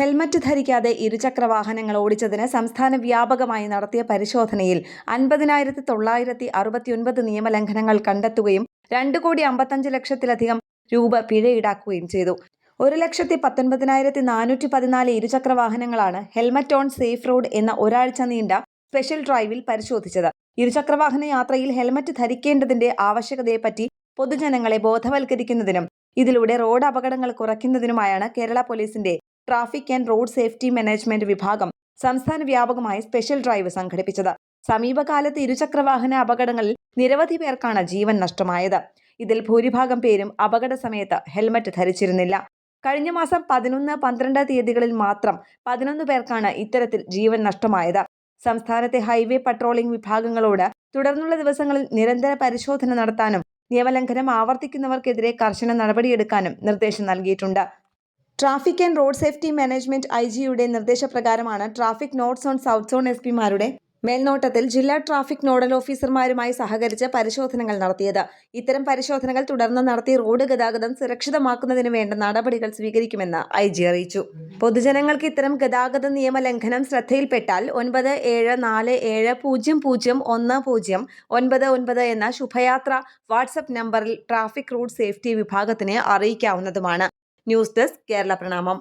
Helmet ധരിക്കാതെ ഇരുചക്ര വാഹനങ്ങൾ ഓടിച്ചതിന് സംസ്ഥാന വ്യാപകമായി നടത്തിയ പരിശോധനയിൽ അൻപതിനായിരത്തി തൊള്ളായിരത്തി അറുപത്തിയൊൻപത് നിയമലംഘനങ്ങൾ കണ്ടെത്തുകയും രണ്ട് കോടി അമ്പത്തഞ്ച് ലക്ഷത്തിലധികം രൂപ പിഴ ഈടാക്കുകയും ചെയ്തു. ഒരു ലക്ഷത്തി പത്തൊൻപതിനായിരത്തി നാനൂറ്റി പതിനാല് ഇരുചക്ര വാഹനങ്ങളാണ് ഹെൽമറ്റ് ഓൺ സേഫ് റോഡ് എന്ന ഒരാഴ്ച നീണ്ട സ്പെഷ്യൽ ഡ്രൈവിൽ പരിശോധിച്ചത്. ഇരുചക്രവാഹന യാത്രയിൽ ഹെൽമറ്റ് ധരിക്കേണ്ടതിന്റെ ആവശ്യകതയെപ്പറ്റി പൊതുജനങ്ങളെ ബോധവൽക്കരിക്കുന്നതിനും ഇതിലൂടെ റോഡ് അപകടങ്ങൾ കുറയ്ക്കുന്നതിനുമായാണ് കേരള പോലീസിന്റെ traffic and road safety management വിഭാഗം സംസ്ഥാന വ്യാപകമായി സ്പെഷ്യൽ ഡ്രൈവ് സംഘടിപ്പിച്ചത്. സമീപകാലത്ത് ഇരുചക്രവാഹന അപകടങ്ങളിൽ നിരവധി പേർക്കാണ് ജീവൻ നഷ്ടമായത്. ഇതിൽ ഭൂരിഭാഗം പേരും അപകട സമയത്ത് ഹെൽമറ്റ് ധരിച്ചിരുന്നില്ല. കഴിഞ്ഞ മാസം പതിനൊന്ന് പന്ത്രണ്ട് തീയതികളിൽ മാത്രം പതിനൊന്ന് പേർക്കാണ് ഇത്തരത്തിൽ ജീവൻ നഷ്ടമായത്. സംസ്ഥാനത്തെ ഹൈവേ പട്രോളിംഗ് വിഭാഗങ്ങളോട് തുടർന്നുള്ള ദിവസങ്ങളിൽ നിരന്തര പരിശോധന നടത്താനും നിയമലംഘനം ആവർത്തിക്കുന്നവർക്കെതിരെ കർശന നടപടിയെടുക്കാനും നിർദ്ദേശം നൽകിയിട്ടുണ്ട്. Traffic and road safety management I ജിയുടെ നിർദ്ദേശപ്രകാരമാണ് traffic north zone south zone S പിമാരുടെ മേൽനോട്ടത്തിൽ ജില്ലാ ട്രാഫിക് നോഡൽ ഓഫീസർമാരുമായി സഹകരിച്ച് പരിശോധനകൾ നടത്തിയത്. ഇത്തരം പരിശോധനകൾ തുടർന്ന് നടത്തി റോഡ് ഗതാഗതം സുരക്ഷിതമാക്കുന്നതിന് വേണ്ട നടപടികൾ സ്വീകരിക്കുമെന്ന് ഐ ജി അറിയിച്ചു. പൊതുജനങ്ങൾക്ക് ഇത്തരം ഗതാഗത നിയമ ലംഘനം ശ്രദ്ധയിൽപ്പെട്ടാൽ ഒൻപത് ഏഴ് നാല് ഏഴ് പൂജ്യം പൂജ്യം ഒന്ന് പൂജ്യം ഒൻപത് ഒൻപത് എന്ന ശുഭയാത്ര വാട്സപ്പ് നമ്പറിൽ ട്രാഫിക് റോഡ് സേഫ്റ്റി വിഭാഗത്തിന് അറിയിക്കാവുന്നതുമാണ്. ന്യൂസ് ഡെസ്ക് കേരള പ്രണാമം.